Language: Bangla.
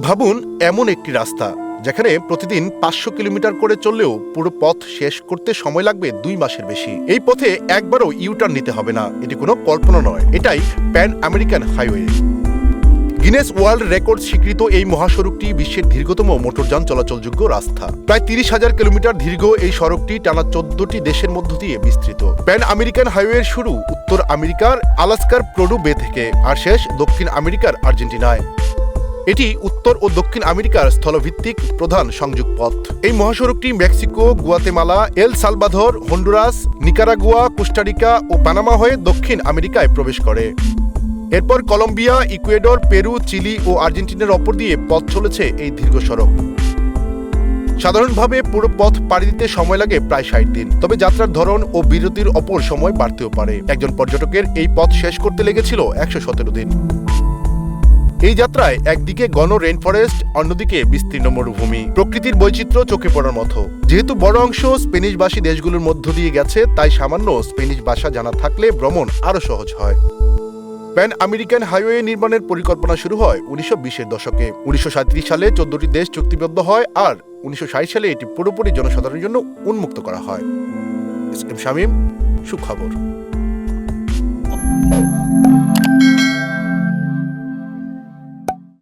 ভাবুন, এমন একটি রাস্তা, যেখানে প্রতিদিন পাঁচশো কিলোমিটার করে চললেও পুরো পথ শেষ করতে সময় লাগবে দুই মাসের বেশি। এই পথে একবারও ইউটার্ন নিতে হবে না, এটি কোনো কল্পনা নয়, এটাই Pan American highway Guinness World Record স্বীকৃত এই মহাসড়কটি বিশ্বের দীর্ঘতম মোটরযান চলাচলযোগ্য রাস্তা। প্রায় তিরিশ হাজার কিলোমিটার দীর্ঘ এই সড়কটি টানা চোদ্দটি দেশের মধ্য দিয়ে বিস্তৃত। প্যান আমেরিকান হাইওয়ের শুরু উত্তর আমেরিকার আলাস্কার প্রোডু বে থেকে, আর শেষ দক্ষিণ আমেরিকার আর্জেন্টিনায়। এটি উত্তর ও দক্ষিণ আমেরিকার স্থলভিত্তিক প্রধান সংযোগ পথ এই মহাসড়কটি Mexico, Guatemala, El Salvador, Honduras, Nicaragua, Costa Rica ও পানামা হয়ে দক্ষিণ আমেরিকায় প্রবেশ করে। এরপর কলম্বিয়া, ইকুয়েডর, পেরু, চিলি ও আর্জেন্টিনার অপর দিয়ে পথ চলেছে এই দীর্ঘ সড়ক। সাধারণভাবে পুরো পথ পাড়ি দিতে সময় লাগে প্রায় ষাট দিন। তবে যাত্রার ধরন ও বিরতির অপর সময় বাড়তেও পারে। একজন পর্যটকের এই পথ শেষ করতে লেগেছিল একশো সতেরো দিন। এই যাত্রায় একদিকে গণ রেন ফরেস্ট অন্যদিকে বিস্তীর্ণ মরুভূমি। প্রকৃতির বৈচিত্র্য চোখে পড়ার মতো। যেহেতু বড় অংশ স্পেনিশভাষী দেশগুলোর মধ্য দিয়ে গেছে, তাই সামান্য স্পেনিশ ভাষা জানা থাকলে ভ্রমণ আরও সহজ হয়। প্যান আমেরিকান হাইওয়ে নির্মাণের পরিকল্পনা শুরু হয় উনিশশো বিশের দশকে। উনিশশো সালে চোদ্দটি দেশ চুক্তিবদ্ধ হয় আর উনিশশো ষাট সালে এটি পুরোপুরি জনসাধারণের জন্য উন্মুক্ত করা হয়। এস এম শামীম, সুখবর।